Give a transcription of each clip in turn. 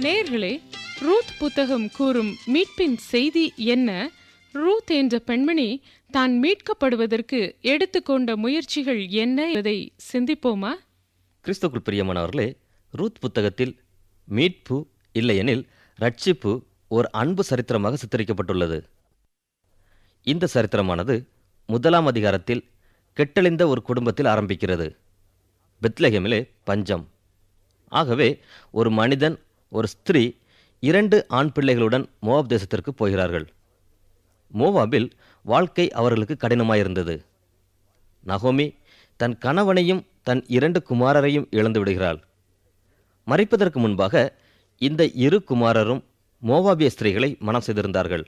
நேர்களே ரூத் புத்தகம் கூறும் மீட்பின் செய்தி என்ன? ரூத் என்ற பெண்மணி தான் மீட்கப்படுவதற்கு எடுத்துக்கொண்ட முயற்சிகள் என்ன என்பதை சிந்திப்போமா? கிறிஸ்துக்குள் பிரியமானவர்களே ரூத் புத்தகத்தில் மீட்பு இல்லையெனில் ரட்சிப்பு ஒரு அன்பு சரித்திரமாக சித்தரிக்கப்பட்டுள்ளது. இந்த சரித்திரமானது முதலாம் அதிகாரத்தில் கெட்டழிந்த ஒரு குடும்பத்தில் ஆரம்பிக்கிறது. பெத்லஹேமிலே பஞ்சம். ஆகவே ஒரு மனிதன் ஒரு ஸ்திரீ இரண்டு ஆண் பிள்ளைகளுடன் மோவாப் தேசத்திற்கு போகிறார்கள். மோவாபில் வாழ்க்கை அவர்களுக்கு கடினமாயிருந்தது. நகோமி தன் கணவனையும் தன் இரண்டு குமாரரையும் இழந்து விடுகிறாள். மறைப்பதற்கு முன்பாக இந்த இரு குமாரரும் மோவாபிய ஸ்திரீகளை மனம் செய்திருந்தார்கள்.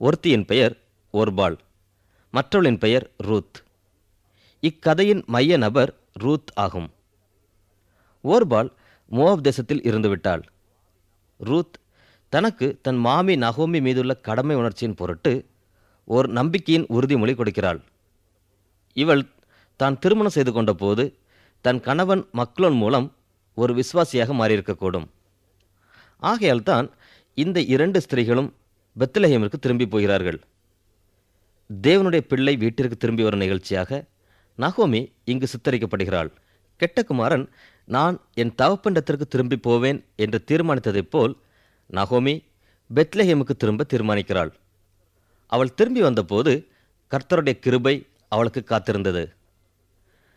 ஒருத்தியின் பெயர் ஓர்பால் மற்றவளின் பெயர் ரூத். இக்கதையின் மைய நபர் ரூத் ஆகும். ஓர்பால் மோவாப் தேசத்தில் இருந்துவிட்டாள் ரூத் தனக்கு தன் மாமி நகோமி மீதுள்ள கடமை உணர்ச்சியின் பொருட்டு ஓர் நம்பிக்கையின் உறுதிமொழி கொடுக்கிறாள். இவள் தான் திருமணம் செய்து கொண்ட போது தன் கணவன் மக்ளோன் மூலம் ஒரு விசுவாசியாக மாறியிருக்கக்கூடும். ஆகையால் தான் இந்த இரண்டு ஸ்திரீகளும் பெத்லஹேமிற்கு திரும்பி போகிறார்கள். தேவனுடைய பிள்ளை வீட்டிற்கு திரும்பி வரும் நிகழ்ச்சியாக நகோமி இங்கு சித்தரிக்கப்படுகிறாள். கெட்டகுமாரன் நான் என் தவப்பண்டத்திற்கு திரும்பி போவேன் என்று தீர்மானித்ததைப் போல் நகோமி பெத்லஹேமுக்கு திரும்ப தீர்மானிக்கிறாள். அவள் திரும்பி வந்தபோது கர்த்தருடைய கிருபை அவளுக்கு காத்திருந்தது.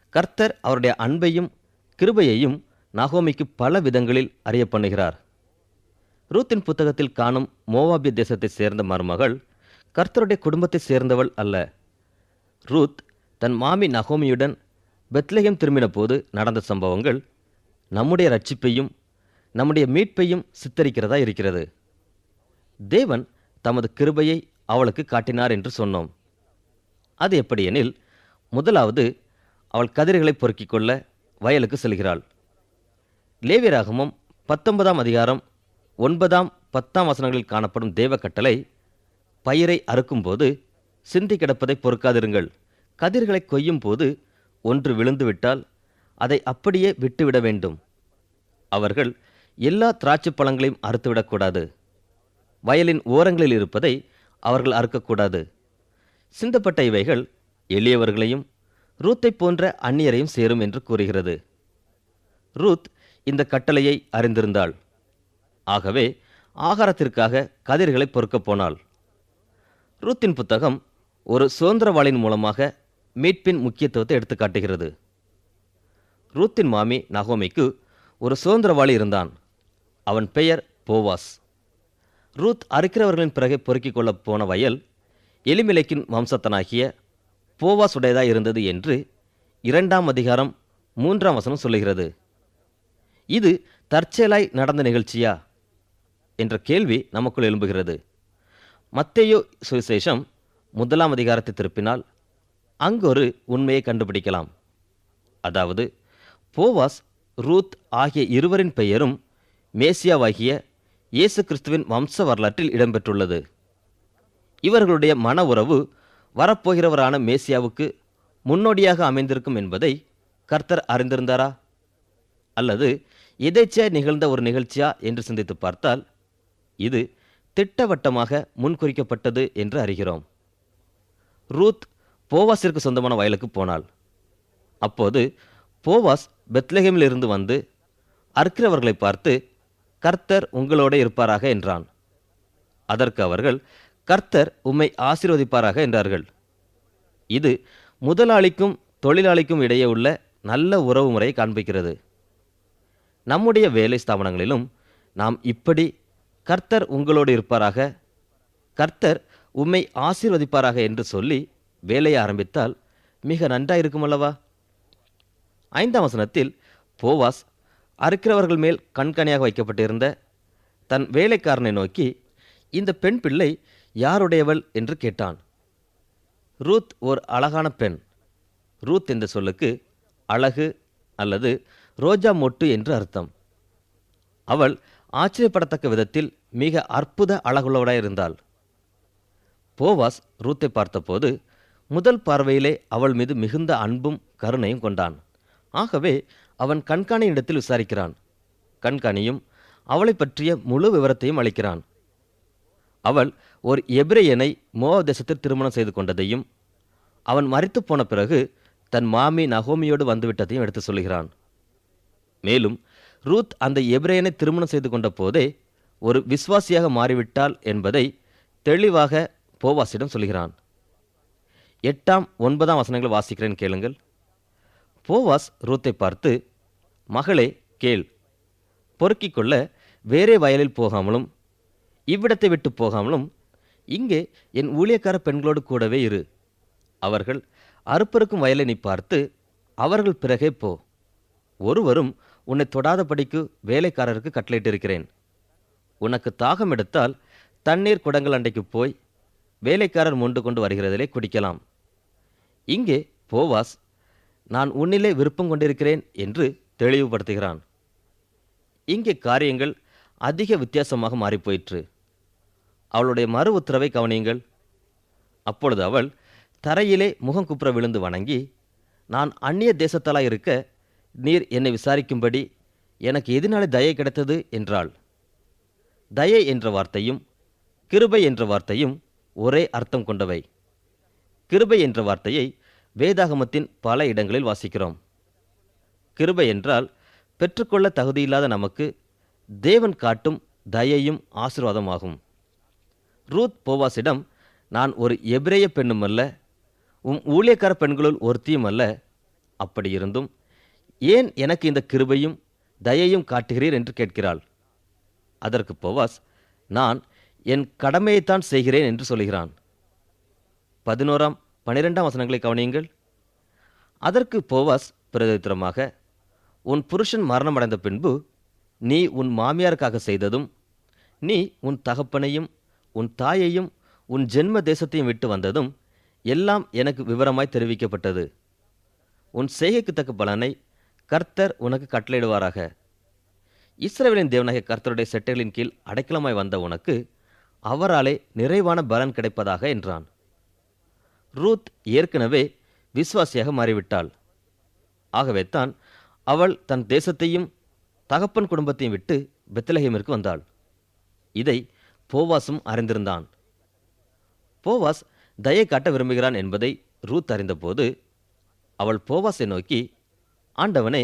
கர்த்தர் அவருடைய அன்பையும் கிருபையையும் நகோமிக்கு பல விதங்களில் அறிய பண்ணுகிறார். ரூத்தின் புத்தகத்தில் காணும் மோவாபிய தேசத்தைச் சேர்ந்த மருமகள் கர்த்தருடைய குடும்பத்தைச் சேர்ந்தவள் அல்ல. ரூத் தன் மாமி நகோமியுடன் பெத்லஹேம் திரும்பின போது நடந்த சம்பவங்கள் நம்முடைய ரட்சிப்பையும் நம்முடைய மீட்பையும் சித்தரிக்கிறதா இருக்கிறது. தேவன் தமது கிருபையை அவளுக்கு காட்டினார் என்று சொன்னோம். அது எப்படியெனில் முதலாவது அவள் கதிர்களை பொறுக்கிக் கொள்ள வயலுக்கு செல்கிறாள். லேவியராகமும் பத்தொன்பதாம் அதிகாரம் ஒன்பதாம் பத்தாம் வசனங்களில் காணப்படும் தேவ கட்டளை பயிரை அறுக்கும்போது சிந்தி கிடப்பதை பொறுக்காதிருங்கள். கதிர்களை கொய்யும் போது ஒன்று விழுந்துவிட்டால் அதை அப்படியே விட்டுவிட வேண்டும். அவர்கள் எல்லா திராட்சைப் பழங்களையும் அறுத்துவிடக்கூடாது. வயலின் ஓரங்களில் இருப்பதை அவர்கள் அறுக்கக்கூடாது. சிந்தப்பட்ட இவைகள் எளியவர்களையும் ரூத்தைப் போன்ற அந்நியரையும் சேரும் என்று கூறுகிறது. ரூத் இந்த கட்டளையை அறிந்திருந்தாள். ஆகவே ஆகாரத்திற்காக கதிர்களை பொறுக்கப் போனாள். ரூத்தின் புத்தகம் ஒரு சுதந்திரவாளின் மூலமாக மீட்பின் முக்கியத்துவத்தை எடுத்துக்காட்டுகிறது. ரூத்தின் மாமி நகோமிக்கு ஒரு சுதந்திரவாளி இருந்தான். அவன் பெயர் போவாஸ். ரூத் அறுக்கிறவர்களின் பிறகு பொறுக்கிக் கொள்ளப் போன வயல் எலிமிலைக்கின் வம்சத்தனாகிய போவாஸ் உடையதாக இருந்தது என்று இரண்டாம் அதிகாரம் மூன்றாம் வசனம் சொல்லுகிறது. இது தற்செயலாய் நடந்த நிகழ்ச்சியா? என்ற கேள்வி நமக்குள் எழும்புகிறது. மத்தேயோ சுவிசேஷம் முதலாம் அதிகாரத்தை திருப்பினால் அங்கொரு உண்மையை கண்டுபிடிக்கலாம். அதாவது போவாஸ் ரூத் ஆகிய இருவரின் பெயரும் மேசியாவாகிய இயேசு கிறிஸ்துவின் வம்ச வரலாற்றில் இடம்பெற்றுள்ளது. இவர்களுடைய மன உறவு வரப்போகிறவரான மேசியாவுக்கு முன்னோடியாக அமைந்திருக்கும் என்பதை கர்த்தர் அறிந்திருந்தாரா? அல்லது எதேச்சையாய் நிகழ்ந்த ஒரு நிகழ்ச்சியா என்று சிந்தித்து பார்த்தால் இது திட்டவட்டமாக முன்குறிக்கப்பட்டது என்று அறிகிறோம். ரூத் போவாஸிற்கு சொந்தமான வயலுக்கு போனாள். அப்போது போவாஸ் பெத்லஹேமிலிருந்து வந்து அர்க்கிறவர்களை பார்த்து கர்த்தர் உங்களோட இருப்பாராக என்றான். அதற்கு அவர்கள் கர்த்தர் உம்மை ஆசீர்வதிப்பாராக என்றார்கள். இது முதலாளிக்கும் தொழிலாளிக்கும் இடையே உள்ள நல்ல உறவு முறையை காண்பிக்கிறது. நம்முடைய வேலை ஸ்தாபனங்களிலும் நாம் இப்படி கர்த்தர் உங்களோடு இருப்பாராக கர்த்தர் உம்மை ஆசீர்வதிப்பாராக என்று சொல்லி வேலையை ஆரம்பித்தால் மிக நன்றாயிருக்கும் அல்லவா ஐந்தாம் வசனத்தில் போவாஸ் அறுக்கிறவர்கள் மேல் கண்காணியாக வைக்கப்பட்டிருந்த தன் வேலைக்காரனை நோக்கி இந்த பெண் பிள்ளை யாருடையவள்? என்று கேட்டான். ரூத் ஓர் அழகான பெண். ரூத் என்ற சொல்லுக்கு அழகு அல்லது ரோஜா மொட்டு என்று அர்த்தம். அவள் ஆச்சரியப்படத்தக்க விதத்தில் மிக அற்புத அழகுள்ளவளாய் இருந்தாள் போவாஸ் ரூத்தை பார்த்தபோது முதல் பார்வையிலே அவள் மீது மிகுந்த அன்பும் கருணையும் கொண்டான். ஆகவே அவன் கண்காணியிடத்தில் விசாரிக்கிறான். கண்காணியும் அவளை பற்றிய முழு விவரத்தையும் அளிக்கிறான். அவள் ஒரு எபிரேயனை மோவாப் தேசத்தில் திருமணம் செய்து கொண்டதையும் அவன் மறித்து போன பிறகு தன் மாமி நகோமியோடு வந்துவிட்டதையும் எடுத்து சொல்கிறான் மேலும் ரூத் அந்த எபிரேயனை திருமணம் செய்து கொண்ட போதே ஒரு விசுவாசியாக மாறிவிட்டாள் என்பதை தெளிவாக போவாசிடம் சொல்கிறான் எட்டாம் ஒன்பதாம் வசனங்களை வாசிக்கிறேன் கேளுங்கள். போவாஸ் ரூத்தை பார்த்து மகளே கேள். பொறுக்கிக் கொள்ள வேறே வயலில் போகாமலும் இவ்விடத்தை விட்டு போகாமலும் இங்கே என் ஊழியக்கார பெண்களோடு கூடவே இரு. அவர்கள் அறுப்பறுக்கும் வயலை நீ பார்த்து அவர்கள் பிறகே போ. ஒருவரும் உன்னை தொடாதபடிக்கு வேலைக்காரருக்கு கட்டளையிட்டிருக்கிறேன். உனக்கு தாகம் எடுத்தால் தண்ணீர் குடங்கள் அண்டைக்கு போய் வேலைக்காரர் மொண்டு கொண்டு வருகிறதிலே குடிக்கலாம். இங்கே போவாஸ் நான் உன்னிலே விருப்பம் கொண்டிருக்கிறேன் என்று தெளிவுபடுத்துகிறான். இங்கே காரியங்கள் அதிக வித்தியாசமாக மாறிப்போயிற்று. அவளுடைய மறு உத்தரவை கவனியுங்கள். அப்பொழுது அவள் தரையிலே முகம் குப்புற விழுந்து வணங்கி நான் அந்நிய தேசத்தலாக இருக்க நீர் என்னை விசாரிக்கும்படி எனக்கு எதினாலே தயை கிடைத்தது? என்றாள். தயை என்ற வார்த்தையும் கிருபை என்ற வார்த்தையும் ஒரே அர்த்தம் கொண்டவை. கிருபை என்ற வார்த்தையை வேதாகமத்தின் பல இடங்களில் வாசிக்கிறோம். கிருபை என்றால் பெற்றுக்கொள்ள தகுதியில்லாத நமக்கு தேவன் காட்டும் தயையும் ஆசிர்வாதமாகும். ரூத் போவாசிடம் நான் ஒரு எபிரேய பெண்ணும் அல்ல உம் ஊழியக்கார பெண்களுள் ஒருத்தியும் அல்ல அப்படி இருந்தும் ஏன் எனக்கு இந்த கிருபையும் தயையும் காட்டுகிறீர்? என்று கேட்கிறாள். அதற்கு போவாஸ் நான் என் கடமையைத்தான் செய்கிறேன் என்று சொல்கிறான் பதினோராம் பனிரெண்டாம் வசனங்களை கவனியுங்கள். அதற்கு போவாஸ் பிரதித்திரமாக உன் புருஷன் மரணமடைந்த பின்பு நீ உன் மாமியாருக்காக செய்ததும் நீ உன் தகப்பனையும் உன் தாயையும் உன் ஜென்ம தேசத்தையும் விட்டு வந்ததும் எல்லாம் எனக்கு விவரமாய் தெரிவிக்கப்பட்டது. உன் செய்கைக்கு தக்க பலனை கர்த்தர் உனக்கு கட்டளையிடுவாராக. இஸ்ரேவேலின் தேவனாகிய கர்த்தருடைய செட்டைகளின் கீழ் அடைக்கலமாய் வந்த உனக்கு அவராலே நிறைவான பலன் கிடைப்பதாக என்றான். ரூத் ஏற்கனவே விசுவாசியாக மாறிவிட்டாள். ஆகவே தான் அவள் தன் தேசத்தையும் தகப்பன் குடும்பத்தையும் விட்டு பெத்லஹேமிற்கு வந்தாள். இதை போவாசும் அறிந்திருந்தான். போவாஸ் தயை காட்ட விரும்புகிறான் என்பதை ரூத் அறிந்தபோது அவள் போவாஸை நோக்கி ஆண்டவனே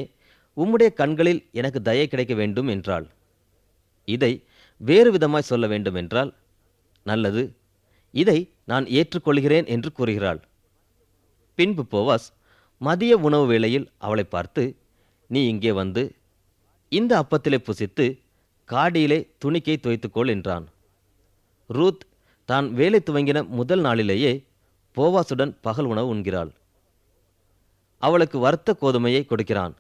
உம்முடைய கண்களில் எனக்கு தயை கிடைக்க வேண்டும் என்றாள். இதை வேறு விதமாய் சொல்ல வேண்டும் என்றால் நல்லது இதை நான் ஏற்றுக்கொள்கிறேன் என்று கூறுகிறாள். பின்பு போவாஸ் மதிய உணவு வேளையில் அவளை பார்த்து நீ இங்கே வந்து இந்த அப்பத்திலே புசித்து காடியிலே துணிக்கை துவைத்துக்கொள் என்றான். ரூத் தான் வேலை துவங்கின முதல் நாளிலேயே போவாசுடன் பகல் உணவு உண்கிறாள். அவளுக்கு வறுத்த கோதுமையை கொடுக்கிறான்.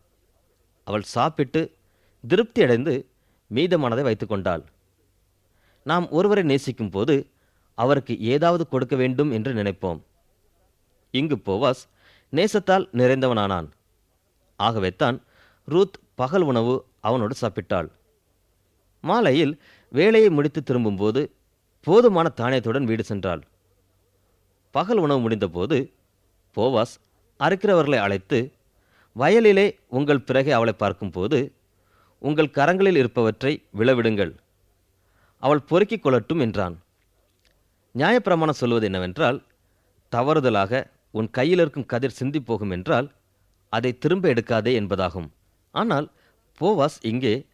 அவள் சாப்பிட்டு திருப்தி அடைந்து மீதமானதை வைத்துக்கொண்டாள். நாம் ஒருவரை நேசிக்கும் போது அவருக்கு ஏதாவது கொடுக்க வேண்டும் என்று நினைப்போம். இங்கு போவாஸ் நேசத்தால் நிறைந்தவனானான். ஆகவே தான் ரூத் பகல் உணவு அவனோடு சாப்பிட்டாள். மாலையில் வேலையை முடித்து திரும்பும்போது போதுமான தானியத்துடன் வீடு சென்றாள். பகல் உணவு முடிந்தபோது போவாஸ் அறுக்கிறவர்களை அழைத்து வயலிலே உங்கள் பிறகே அவளை பார்க்கும்போது உங்கள் கரங்களில் இருப்பவற்றை விழவிடுங்கள். அவள் பொறுக்கிக் கொள்ளட்டும் என்றான். நியாயப்பிரமாணம் சொல்வது என்னவென்றால் தவறுதலாக உன் கையில் இருக்கும் கதிர் சிந்தி போகும் என்றால் அதை திரும்ப எடுக்காதே என்பதாகும். ஆனால் போவாஸ் இங்கே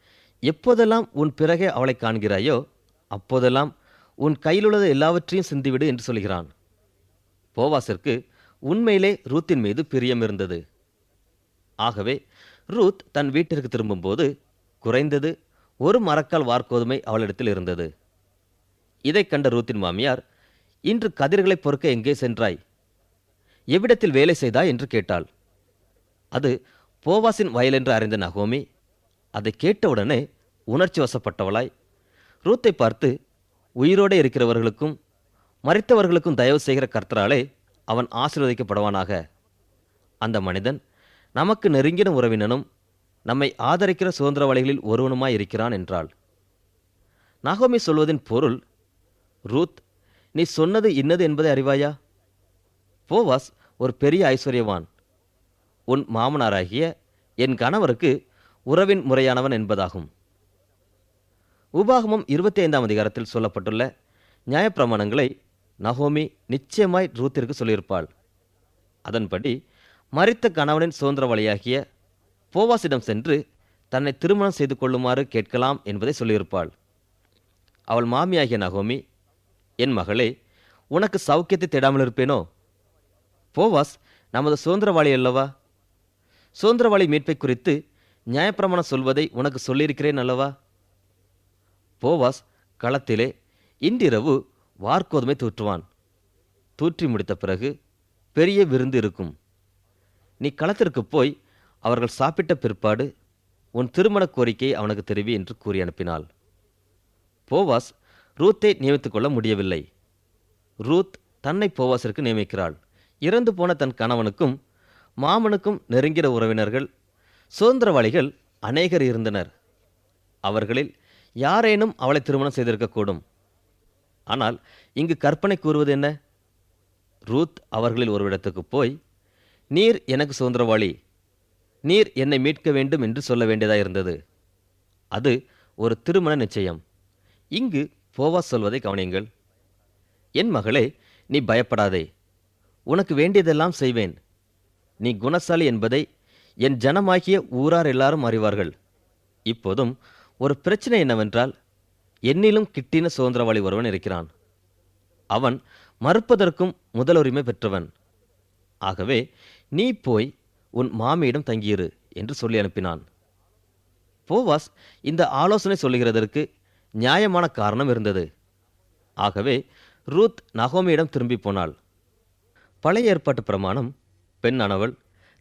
எப்போதெல்லாம் உன் பிறகே அவளை காண்கிறாயோ அப்போதெல்லாம் உன் கையிலுள்ளது எல்லாவற்றையும் சிந்திவிடு என்று சொல்கிறான். போவாசிற்கு உண்மையிலே ரூத்தின் மீது பிரியம் இருந்தது. ஆகவே ரூத் தன் வீட்டிற்கு திரும்பும்போது குறைந்தது ஒரு மரக்கால் வார்கோதுமை அவளிடத்தில் இருந்தது. இதைக் கண்ட ரூத்தின் மாமியார் இன்று கதிர்களை பொறுக்க எங்கே சென்றாய்? எவ்விடத்தில் வேலை செய்தாய்? என்று கேட்டாள். அது போவாசின் வயல் என்று அறிந்த நகோமி அதை கேட்டவுடனே உணர்ச்சி வசப்பட்டவளாய் ரூத்தை பார்த்து உயிரோடு இருக்கிறவர்களுக்கும் மறித்தவர்களுக்கும் தயவு செய்கிற கர்த்தராலே அவன் ஆசீர்வதிக்கப்படுவானாக. அந்த மனிதன் நமக்கு நெருங்கின உறவினனும் நம்மை ஆதரிக்கிற சுதந்திரவாளிகளில் ஒருவனுமாய் இருக்கிறான் என்றாள். நகோமி சொல்வதின் பொருள் ரூத் நீ சொன்னது இன்னது என்பதை அறிவாயா? போவாஸ் ஒரு பெரிய ஐஸ்வர்யவான். உன் மாமனாராகிய என் கணவருக்கு உறவின் முறையானவன் என்பதாகும். உபாகமம் இருபத்தி ஐந்தாம் அதிகாரத்தில் சொல்லப்பட்டுள்ள நியாயப்பிரமாணங்களை நகோமி நிச்சயமாய் ரூத்திற்கு சொல்லியிருப்பாள். அதன்படி மறித்த கணவனின் சுதந்திர வழியாகிய போவாசிடம் சென்று தன்னை திருமணம் செய்து கொள்ளுமாறு கேட்கலாம் என்பதை சொல்லியிருப்பாள். அவள் மாமியாகிய நகோமி என் மகளே உனக்கு சௌக்கியத்தை தேடாமல் இருப்பேனோ? போவாஸ் நமது சுதந்திரவாளி அல்லவா? சுதந்திரவாளி மீட்பை குறித்து நியாயப்பிரமாணம் சொல்வதை உனக்கு சொல்லியிருக்கிறேன் அல்லவா? போவாஸ் களத்திலே இன்றிரவு வார்கோதுமை தூற்றுவான். தூற்றி முடித்த பிறகு பெரிய விருந்து இருக்கும். நீ களத்திற்கு போய் அவர்கள் சாப்பிட்ட பிற்பாடு உன் திருமண கோரிக்கையை அவனுக்கு தெரிவி என்று கூறி அனுப்பினாள். போவாஸ் ரூத்தை நியமித்துக் கொள்ள முடியவில்லை. ரூத் தன்னை போவாசிற்கு நியமிக்கிறாள். இறந்து போன தன் கணவனுக்கும் மாமனுக்கும் நெருங்கிற உறவினர்கள் சுதந்திரவாளிகள் அநேகர் இருந்தனர். அவர்களில் யாரேனும் அவளை திருமணம் செய்திருக்கக்கூடும். ஆனால் இங்கு கற்பனை கூறுவது என்ன? ரூத் அவர்களில் ஒருவிடத்துக்கு போய் நீர் எனக்கு சுதந்திரவாளி. நீர் என்னை மீட்க வேண்டும் என்று சொல்ல வேண்டியதாக இருந்தது. அது ஒரு திருமண நிச்சயம். இங்கு போவாஸ் சொல்வதை கவனியுங்கள். என் மகளே நீ பயப்படாதே. உனக்கு வேண்டியதெல்லாம் செய்வேன். நீ குணசாலி என்பதை என் ஜனமாகிய ஊரார் எல்லாரும் அறிவார்கள். இப்போதும் ஒரு பிரச்சனை என்னவென்றால் என்னிலும் கிட்டின சுதந்திரவாளி ஒருவன் இருக்கிறான். அவன் மறுப்பதற்கும் முதலுரிமை பெற்றவன். ஆகவே நீ போய் உன் மாமியிடம் தங்கியிரு என்று சொல்லி அனுப்பினான். போவாஸ் இந்த ஆலோசனை சொல்லுகிறதற்கு நியாயமான காரணம் இருந்தது. ஆகவே ரூத் நகோமியிடம் திரும்பி போனாள். பழைய ஏற்பாட்டு பிரமாணம் பெண்ணானவள்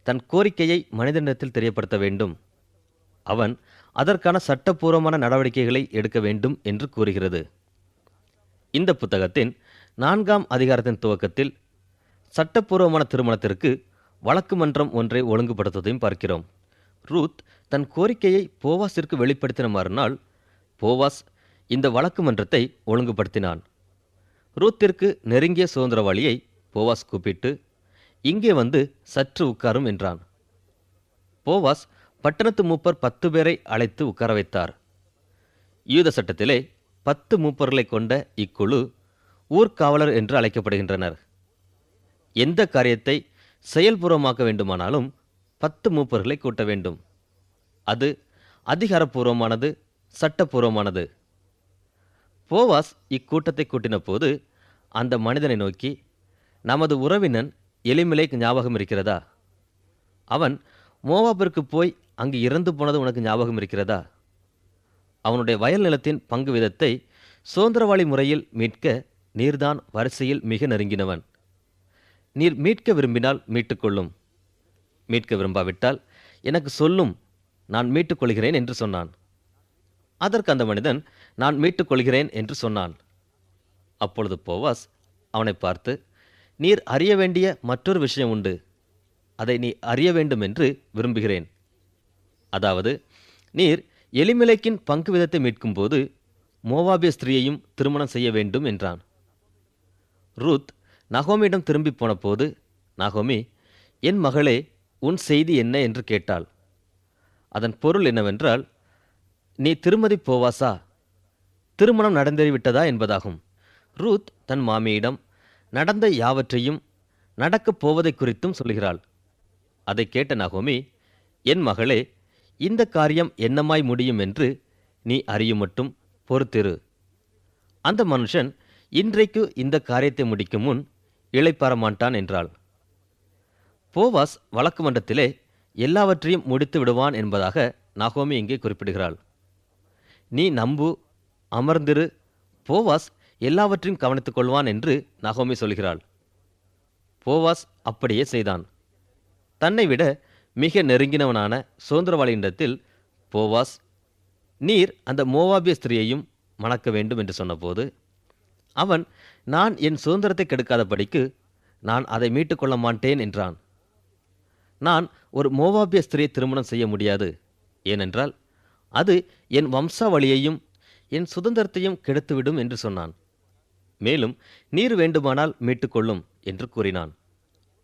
தன் கோரிக்கையை மனிதனிடத்தில் தெரியப்படுத்த வேண்டும். அவன் அதற்கான சட்டப்பூர்வமான நடவடிக்கைகளை எடுக்க வேண்டும் என்று கூறுகிறது. இந்த புத்தகத்தின் நான்காம் அதிகாரத்தின் துவக்கத்தில் சட்டப்பூர்வமான திருமணத்திற்கு வழக்கு மன்றம் ஒன்றை ஒழுங்குபடுத்துவதையும் பார்க்கிறோம். ரூத் தன் கோரிக்கையை போவாஸிற்கு வெளிப்படுத்தின மறுநாள் போவாஸ் இந்த வழக்கு மன்றத்தை ஒழுங்குபடுத்தினான். ரூத்திற்கு நெருங்கிய சுதந்திரவாளியை போவாஸ் கூப்பிட்டு இங்கே வந்து சற்று உட்காரும் என்றான். போவாஸ் பட்டணத்து மூப்பர் பத்து பேரை அழைத்து உட்கார வைத்தார். யூத சட்டத்திலே பத்து மூப்பர்களை கொண்ட இக்குழு ஊர்காவலர் என்று அழைக்கப்படுகின்றனர். எந்த காரியத்தை செயல்பூர்வமாக்க வேண்டுமானாலும் பத்து மூப்பர்களை கூட்ட வேண்டும். அது அதிகாரப்பூர்வமானது சட்டப்பூர்வமானது. போவாஸ் இக்கூட்டத்தை கூட்டின போது அந்த மனிதனை நோக்கி நமது உறவினன் எலிமிலேக் ஞாபகம் இருக்கிறதா? அவன் மோவாபிற்கு போய் அங்கு இறந்து போனது உனக்கு ஞாபகம் இருக்கிறதா? அவனுடைய வயல் நிலத்தின் பங்கு விதத்தை சுதந்திரவாளி முறையில் மீட்க நீர்தான் வரிசையில் மிக நெருங்கினவன். நீர் மீட்க விரும்பினால் மீட்டுக்கொள்ளும். மீட்க விரும்பாவிட்டால் எனக்கு சொல்லும் நான் மீட்டுக்கொள்கிறேன் என்று சொன்னான். அதற்கு அந்த மனிதன் நான் மீட்டுக்கொள்கிறேன் என்று சொன்னான் அப்பொழுது போவாஸ் அவனை பார்த்து நீர் அறிய வேண்டிய மற்றொரு விஷயம் உண்டு. அதை நீ அறிய வேண்டும் என்று விரும்புகிறேன். அதாவது நீர் எலிமிலைக்கின் பங்கு விதத்தை மீட்கும்போது மோவாபிய ஸ்திரீயையும் திருமணம் செய்ய வேண்டும் என்றான். ரூத் நகோமியிடம் திரும்பி போனபோது நகோமி என் மகளே உன் செய்தி என்ன? என்று கேட்டாள். அதன் பொருள் என்னவென்றால் நீ திருமதி போவாசா? திருமணம் நடந்தேறிவிட்டதா என்பதாகும். ரூத் தன் மாமியிடம் நடந்த யாவற்றையும் நடக்கப் போவதை குறித்தும் சொல்கிறாள் அதை கேட்ட நகோமி என் மகளே இந்த காரியம் என்னமாய் முடியும் என்று நீ அறியும் மட்டும் பொறுத்திரு. அந்த மனுஷன் இன்றைக்கு இந்த காரியத்தை முடிக்கும் முன் இளைப்பறமாட்டான் என்றாள். போவாஸ் வழக்கு மன்றத்திலே எல்லாவற்றையும் முடித்து விடுவான் என்பதாக நகோமி இங்கே குறிப்பிடுகிறாள். நீ நம்பு அமர்ந்திரு. போவாஸ் எல்லாவற்றையும் கவனித்துக் கொள்வான் என்று நகோமி சொல்கிறாள். போவாஸ் அப்படியே செய்தான். தன்னை விட மிக நெருங்கினவனான சுதந்திரவாளியிடத்தில் போவாஸ் நீர் அந்த மோவாபிய ஸ்திரியையும் மணக்க வேண்டும் என்று சொன்னபோது அவன் நான் என் சுதந்திரத்தை கெடுக்காதபடிக்கு நான் அதை மீட்டுக்கொள்ள மாட்டேன் என்றான். நான் ஒரு மோவாபிய ஸ்திரியை திருமணம் செய்ய முடியாது. ஏனென்றால் அது என் வம்சாவளியையும் என் சுதந்திரத்தையும் கெடுத்துவிடும் என்று சொன்னான். மேலும் நீர் வேண்டுமானால் மீட்டுக்கொள்ளும் என்று கூறினான்.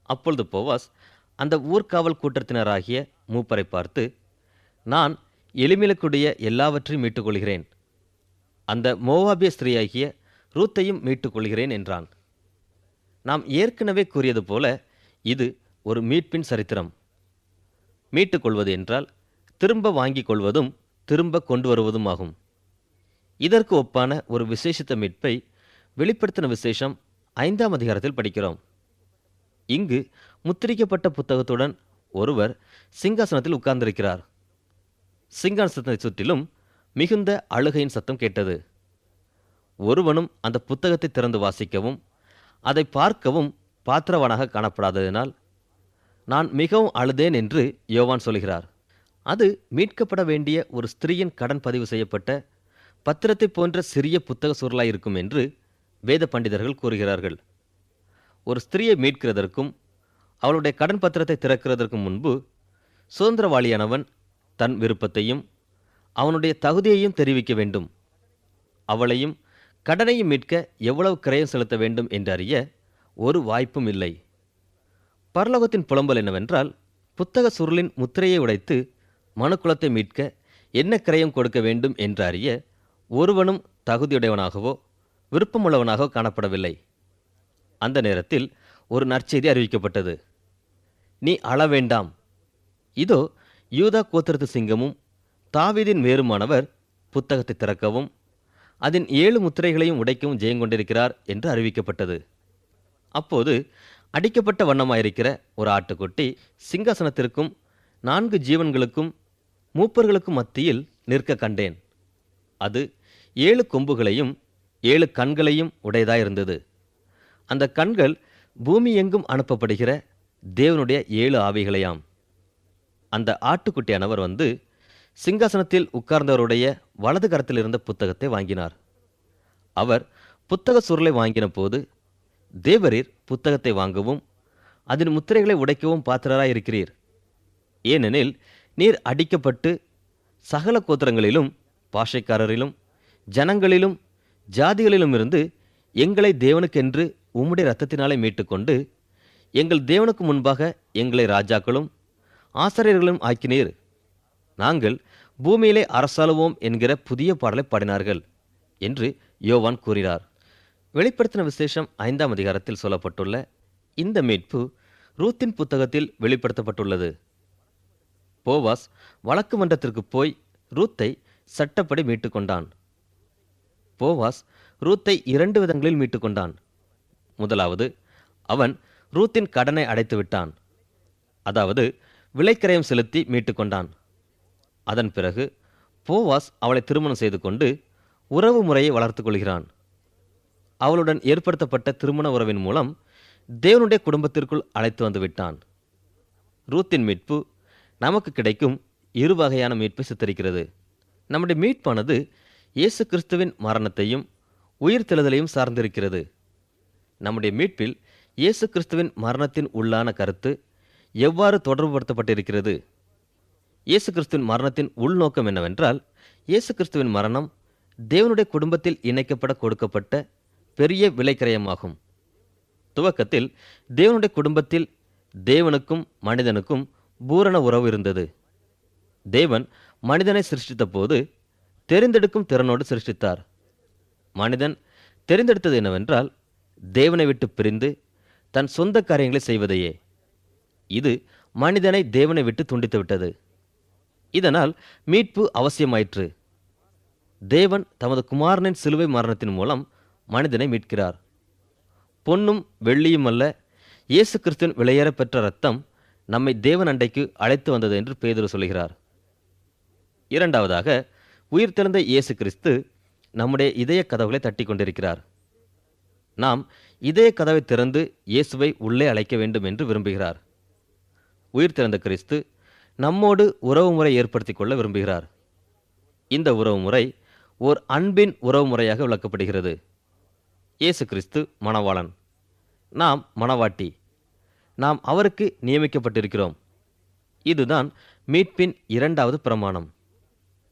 அப்பொழுது போவாஸ் அந்த ஊர்காவல் கூட்டத்தினராகிய மூப்பரை பார்த்து நான் எளிமிலக்குடைய எல்லாவற்றையும் மீட்டுக்கொள்கிறேன். அந்த மோவாபிய ஸ்திரீயாகிய ரூத்தையும் மீட்டுக்கொள்கிறேன் என்றான். நாம் ஏற்கனவே கூறியது போல இது ஒரு மீட்பின் சரித்திரம். மீட்டுக்கொள்வது என்றால் திரும்ப வாங்கிக் கொள்வதும் திரும்ப கொண்டு வருவதும் ஆகும் இதற்கு ஒப்பான ஒரு விசேஷித்த மீட்பை வெளிப்படுத்தின விசேஷம் ஐந்தாம் அதிகாரத்தில் படிக்கிறோம். இங்கு முத்திரிக்கப்பட்ட புத்தகத்துடன் ஒருவர் சிங்காசனத்தில் உட்கார்ந்திருக்கிறார். சிங்காசனத்தை சுற்றிலும் மிகுந்த அழுகையின் சத்தம் கேட்டது. ஒருவனும் அந்த புத்தகத்தை திறந்து வாசிக்கவும் அதை பார்க்கவும் பாத்திரவனாக காணப்படாததினால் நான் மிகவும் அழுதேன் என்று யோவான் சொல்கிறார். அது மீட்கப்பட வேண்டிய ஒரு ஸ்திரீயின் கடன் பதிவு செய்யப்பட்ட பத்திரத்தை போன்ற சிறிய புத்தக சுருளாய் இருக்கும் என்று வேத பண்டிதர்கள் கூறுகிறார்கள். ஒரு ஸ்திரியை மீட்கிறதற்கும் அவளுடைய கடன் பத்திரத்தை திறக்கிறதற்கும் முன்பு சுதந்திரவாளியானவன் தன் விருப்பத்தையும் அவனுடைய தகுதியையும் தெரிவிக்க வேண்டும். அவளையும் கடனையும் மீட்க எவ்வளவு கிரயம் செலுத்த வேண்டும் என்று அறிய ஒரு வாய்ப்பும் இல்லை. பரலோகத்தின் புலம்பல் என்னவென்றால் புத்தக சுருளின் முத்திரையை உடைத்து மனுக்குலத்தை மீட்க என்ன கிரயம் கொடுக்க வேண்டும் என்று அறிய ஒருவனும் தகுதியுடையவனாகவோ விருப்பமுள்ளவனாகவோ காணப்படவில்லை. அந்த நேரத்தில் ஒரு நற்செய்தி அறிவிக்கப்பட்டது. நீ அழ வேண்டாம். இதோ யூதா கோத்திரத்து சிங்கமும் தாவீதின் வேறுமானவர் புத்தகத்தை திறக்கவும் அதன் ஏழு முத்திரைகளையும் உடைக்கவும் ஜெயங்கொண்டிருக்கிறார் என்று அறிவிக்கப்பட்டது. அப்போது அடிக்கப்பட்ட வண்ணமாயிருக்கிற ஒரு ஆட்டுக்குட்டி சிங்காசனத்திற்கும் நான்கு ஜீவன்களுக்கும் மூப்பர்களுக்கும் மத்தியில் நிற்க கண்டேன். அது ஏழு கொம்புகளையும் ஏழு கண்களையும் உடையதாயிருந்தது. அந்த கண்கள் பூமி எங்கும் அனுப்பப்படுகிற தேவனுடைய ஏழு ஆவிகளையாம். அந்த ஆட்டுக்குட்டியானவர் வந்து சிங்காசனத்தில் உட்கார்ந்தவருடைய வலது கரத்தில் இருந்த புத்தகத்தை வாங்கினார். அவர் புத்தக சுருளை வாங்கின போது தேவரீர் புத்தகத்தை வாங்கவும் அதன் முத்திரைகளை உடைக்கவும் பாத்திரராய் இருக்கிறீர் ஏனெனில் நீர் அடிக்கப்பட்டு சகல கோத்திரங்களிலும் பாஷைக்காரரிலும் ஜனங்களிலும் ஜாதிகளிலும் இருந்து எங்களை தேவனுக்கென்று உம்முடைய இரத்தத்தினாலே மீட்டுக்கொண்டு எங்கள் தேவனுக்கு முன்பாக எங்களை ராஜாக்களும் ஆசிரியர்களும் ஆக்கினீர். நாங்கள் பூமியிலே அரசாளுவோம் என்கிற புதிய பாடலை பாடினார்கள் என்று யோவான் கூறினார். வெளிப்படுத்தின விசேஷம் ஐந்தாம் அதிகாரத்தில் சொல்லப்பட்டுள்ள இந்த மீட்பு ரூத்தின் புத்தகத்தில் வெளிப்படுத்தப்பட்டுள்ளது. போவாஸ் வழக்கு மன்றத்திற்கு போய் ரூத்தை சட்டப்படி மீட்டுக்கொண்டான். போவாஸ் ரூத்தை இரண்டு விதங்களில் மீட்டுக்கொண்டான். முதலாவது அவன் ரூத்தின் கடனை அடைத்து விட்டான் அதாவது விலைக்கிரயம் செலுத்தி மீட்டுக்கொண்டான். அதன் பிறகு போவாஸ் அவளை திருமணம் செய்து கொண்டு உறவு முறையை வளர்த்து கொள்கிறான். அவளுடன் ஏற்படுத்தப்பட்ட திருமண உறவின் மூலம் தேவனுடைய குடும்பத்திற்குள் அழைத்து வந்து விட்டான். ரூத்தின் மீட்பு நமக்கு கிடைக்கும் இரு வகையான மீட்பை சித்தரிக்கிறது. நம்முடைய மீட்பானது இயேசு கிறிஸ்துவின் மரணத்தையும் உயிர்த்தெழுதலையும் சார்ந்திருக்கிறது. நம்முடைய மீட்பில் இயேசு கிறிஸ்துவின் மரணத்தின் உள்ளான கருத்து எவ்வாறு தொடர்புபடுத்தப்பட்டிருக்கிறது? இயேசு கிறிஸ்துவின் மரணத்தின் உள்நோக்கம் என்னவென்றால் இயேசு கிறிஸ்துவின் மரணம் தேவனுடைய குடும்பத்தில் இணைக்கப்பட கொடுக்கப்பட்ட பெரிய விலைக்கிரயமாகும். துவக்கத்தில் தேவனுடைய குடும்பத்தில் தேவனுக்கும் மனிதனுக்கும் பூரண உறவு இருந்தது. தேவன் மனிதனை சிருஷ்டித்த போது தெரிந்தெடுக்கும் திறனோடு சிருஷ்டித்தார். மனிதன் தெரிந்தெடுத்தது என்னவென்றால் தேவனை விட்டு பிரிந்து தன் சொந்த காரியங்களை செய்வதையே. இது மனிதனை தேவனை விட்டு துண்டித்து விட்டது. இதனால் மீட்பு அவசியமாயிற்று. தேவன் தமது குமாரனின் சிலுவை மரணத்தின் மூலம் மனிதனை மீட்கிறார். பொன்னும் வெள்ளியும் அல்ல இயேசு கிறிஸ்துவின் விலையேற பெற்ற ரத்தம் நம்மை தேவன் அண்டைக்கு அழைத்து வந்தது என்று பேதுரு சொல்கிறார் இரண்டாவதாக உயிர்த்தெழுந்த இயேசு கிறிஸ்து நம்முடைய இதய கதவுகளை தட்டி கொண்டிருக்கிறார் நாம் இதய கதவை திறந்து இயேசுவை உள்ளே அழைக்க வேண்டும் என்று விரும்புகிறார். உயிர்த்திறந்த கிறிஸ்து நம்மோடு உறவுமுறை ஏற்படுத்தி கொள்ள விரும்புகிறார். இந்த உறவுமுறை ஓர் அன்பின் உறவுமுறையாக விளக்கப்படுகிறது. இயேசு கிறிஸ்து மணவாளன். நாம் மணவாட்டி. நாம் அவருக்கு நியமிக்கப்பட்டிருக்கிறோம். இதுதான் மீட்பின் இரண்டாவது பிரமாணம்.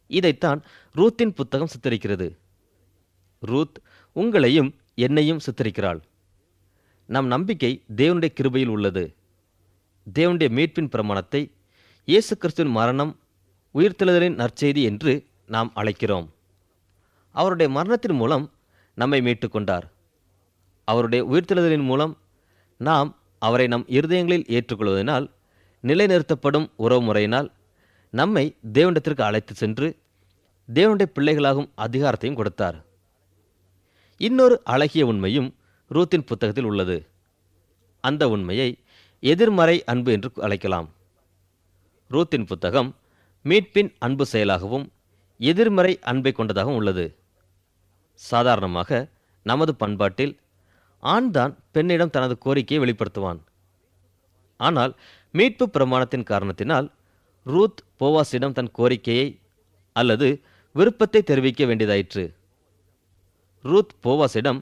இதைத்தான் ரூத்தின் புத்தகம் சித்தரிக்கிறது. ரூத் உங்களையும் என்னையும் சித்தரிக்கிறாள். நம் நம்பிக்கை தேவனுடைய கிருபையில் உள்ளது. தேவனுடைய மீட்பின் பிரமாணத்தை இயேசு கிறிஸ்துவின் மரணம் உயிர்த்தெழுதலின் நற்செய்தி என்று நாம் அழைக்கிறோம். அவருடைய மரணத்தின் மூலம் நம்மை மீட்டு கொண்டார். அவருடைய உயிர்த்தெழுதலின் மூலம் நாம் அவரை நம் இருதயங்களில் ஏற்றுக்கொள்வதனால் நிலைநிறுத்தப்படும் உறவுமுறையினால் நம்மை தேவனிடத்திற்கு அழைத்து சென்று தேவனுடைய பிள்ளைகளாகும் அதிகாரத்தையும் கொடுத்தார். இன்னொரு அழகிய உண்மையும் ரூத்தின் புத்தகத்தில் உள்ளது. அந்த உண்மையை எதிர்மறை அன்பு என்று அழைக்கலாம். ரூத்தின் புத்தகம் மீட்பின் அன்பு செயலாகவும் எதிர்மறை அன்பை கொண்டதாகவும் உள்ளது. சாதாரணமாக நமது பண்பாட்டில் ஆண்தான் பெண்ணிடம் தனது கோரிக்கையை வெளிப்படுத்துவான். ஆனால் மீட்பு பிரமாணத்தின் காரணத்தினால் ரூத் போவாஸிடம் தன் கோரிக்கையை அல்லது விருப்பத்தை தெரிவிக்க வேண்டியதாயிற்று. ரூத் போவாஸிடம்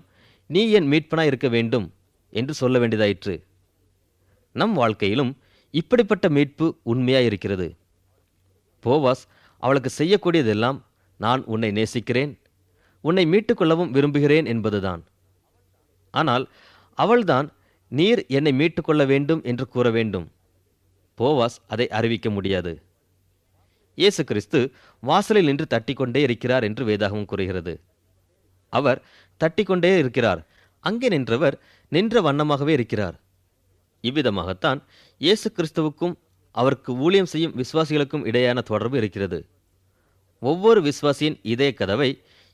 நீ என் மீட்பனாய் இருக்க வேண்டும் என்று சொல்ல வேண்டியதாயிற்று. நம் வாழ்க்கையிலும் இப்படிப்பட்ட மீட்பு உண்மையாய் இருக்கிறது போவாஸ் அவளுக்கு செய்யக்கூடியதெல்லாம் நான் உன்னை நேசிக்கிறேன் உன்னை மீட்டுக்கொள்ளவும் விரும்புகிறேன் என்பதுதான். ஆனால் அவள்தான் நீர் என்னை மீட்டுக்கொள்ள வேண்டும் என்று கூற வேண்டும். போவாஸ் அதை அறிவிக்க முடியாது. இயேசு கிறிஸ்து வாசலில் நின்று தட்டிக்கொண்டே இருக்கிறார் என்று வேதாகவும் கூறுகிறது. அவர் தட்டிக்கொண்டே இருக்கிறார். அங்கே நின்றவர் நின்ற வண்ணமாகவே இருக்கிறார். இவ்விதமாகத்தான் இயேசு கிறிஸ்துவுக்கும் அவருக்கு ஊழியம் செய்யும் விசுவாசிகளுக்கும் இடையான தொடர்பு இருக்கிறது. ஒவ்வொரு விசுவாசியின் இதய கதவை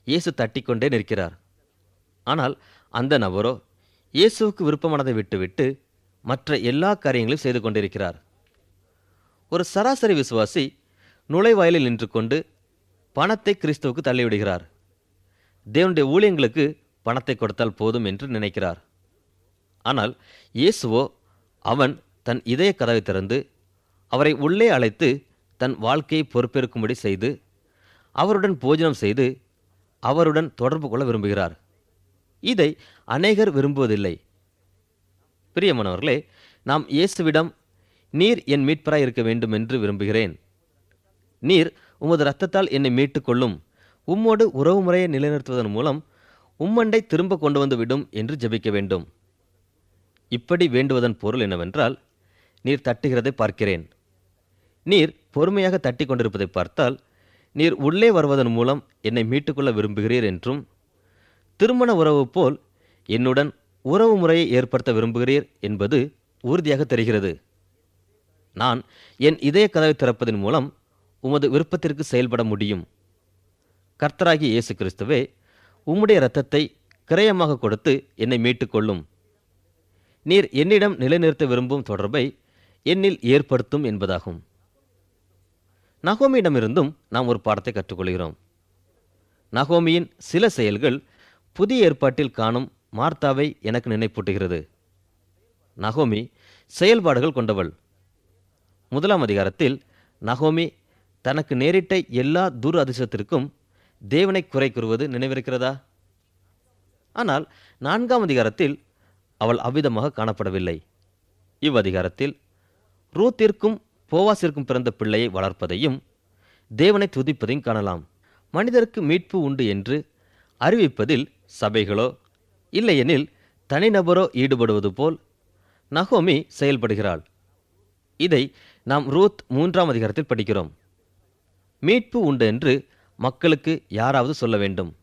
இயேசு தட்டிக்கொண்டே நிற்கிறார். ஆனால் அந்த நபரோ இயேசுவுக்கு விருப்பமானதை விட்டுவிட்டு மற்ற எல்லா காரியங்களையும் செய்து கொண்டிருக்கிறார். ஒரு சராசரி விசுவாசி நுழைவாயிலில் நின்று கொண்டு பணத்தை கிறிஸ்துவுக்கு தள்ளிவிடுகிறார். தேவனுடைய ஊழியங்களுக்கு பணத்தை கொடுத்தால் போதும் என்று நினைக்கிறார். ஆனால் இயேசுவோ அவன் தன் இதய கதவை திறந்து அவரை உள்ளே அழைத்து தன் வாழ்க்கையை பொறுப்பேற்கும்படி செய்து அவருடன் போஜனம் செய்து அவருடன் தொடர்பு கொள்ள விரும்புகிறார். இதை அநேகர் விரும்புவதில்லை. பிரியமானவர்களே நாம் இயேசுவிடம் நீர் என் மீட்பராய் இருக்க வேண்டும் என்று விரும்புகிறேன். நீர் உமது இரத்தத்தால் என்னை மீட்டுக்கொள்ளும். உம்மோடு உறவுமுறையை நிலைநிறுத்துவதன் மூலம் உம்மண்டை திரும்ப கொண்டு வந்து விடும் என்று ஜெபிக்க வேண்டும். இப்படி வேண்டுவதன் பொருள் என்னவென்றால் நீர் தட்டுகிறதை பார்க்கிறேன். நீர் பொறுமையாக தட்டி கொண்டிருப்பதை பார்த்தால் நீர் உள்ளே வருவதன் மூலம் என்னை மீட்டுக்கொள்ள விரும்புகிறீர் என்றும் திருமண உறவு போல் என்னுடன் உறவு முறையை ஏற்படுத்த விரும்புகிறீர் என்பது உறுதியாக தெரிகிறது. நான் என் இதய கதவை திறப்பதன் மூலம் உமது விருப்பத்திற்கு செயல்பட முடியும். கர்த்தராகி இயேசு கிறிஸ்துவே உம்முடைய இரத்தத்தை கிரயமாக கொடுத்து என்னை மீட்டுக்கொள்ளும். நீர் என்னிடம் நிலைநிறுத்த விரும்பும் தொடர்பை என்னில் ஏற்படுத்தும் என்பதாகும். நகோமியிடமிருந்தும் நாம் ஒரு பாடத்தை கற்றுக்கொள்கிறோம். நகோமியின் சில செயல்கள் புதிய ஏற்பாட்டில் காணும் மார்த்தாவை எனக்கு நினைப்பூட்டுகிறது. நகோமி செயல்பாடுகள் கொண்டவள். முதலாம் அதிகாரத்தில் நகோமி தனக்கு நேரிட்ட எல்லா துர் அதிர்ஷ்டத்திற்கும் தேவனை குறை கூறுவது நினைவிருக்கிறதா? ஆனால் நான்காம் அதிகாரத்தில் அவள் அவ்விதமாக காணப்படவில்லை. இவ்வதிகாரத்தில் ரூத்திற்கும் போவாசிற்கும் பிறந்த பிள்ளையை வளர்ப்பதையும் தேவனை துதிப்பதையும் காணலாம். மனிதருக்கு மீட்பு உண்டு என்று அறிவிப்பதில் சபைகளோ இல்லையெனில் தனிநபரோ ஈடுபடுவது போல் நகோமி செயல்படுகிறாள். இதை நாம் ரூத் மூன்றாம் அதிகாரத்தில் படிக்கிறோம். மீட்பு உண்டு என்று மக்களுக்கு யாராவது சொல்ல வேண்டும்.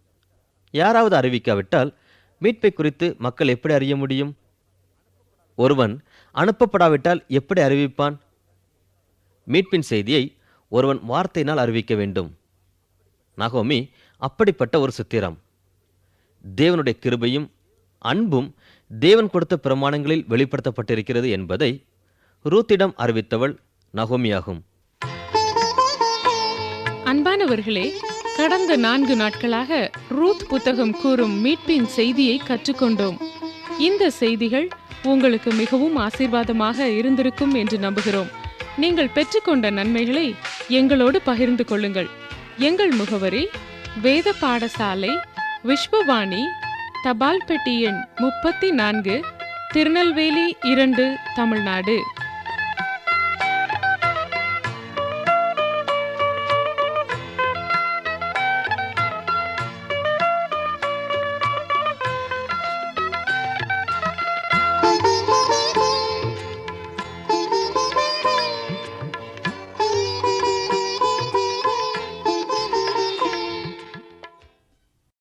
யாராவது அறிவிக்காவிட்டால் மீட்பை குறித்து மக்கள் எப்படி அறிய முடியும்? ஒருவன் அனுப்பப்படாவிட்டால் எப்படி அறிவிப்பான்? மீட்பின் செய்தியை ஒருவன் வார்த்தையினால் அறிவிக்க வேண்டும். நகோமி அப்படிப்பட்ட ஒரு சித்திரம். தேவனுடைய கிருபையும் அன்பும் தேவன் கொடுத்த பிரமாணங்களில் வெளிப்படுத்தப்பட்டிருக்கிறது என்பதை ரூத்திடம் அறிவித்தவள் நகோமியாகும். அன்பானவர்களே கடந்த நான்கு நாட்களாக ரூத் புத்தகம் கூறும் மீட்பின் செய்தியை கற்றுக்கொண்டோம். இந்த செய்திகள் உங்களுக்கு மிகவும் ஆசீர்வாதமாக இருந்திருக்கும் என்று நம்புகிறோம். நீங்கள் பெற்றுக்கொண்ட நன்மைகளை எங்களோடு பகிர்ந்து கொள்ளுங்கள். எங்கள் முகவரி வேத பாடசாலை விஸ்வவாணி தபால் பெட்டி எண் முப்பத்தி நான்கு திருநெல்வேலி இரண்டு தமிழ்நாடு.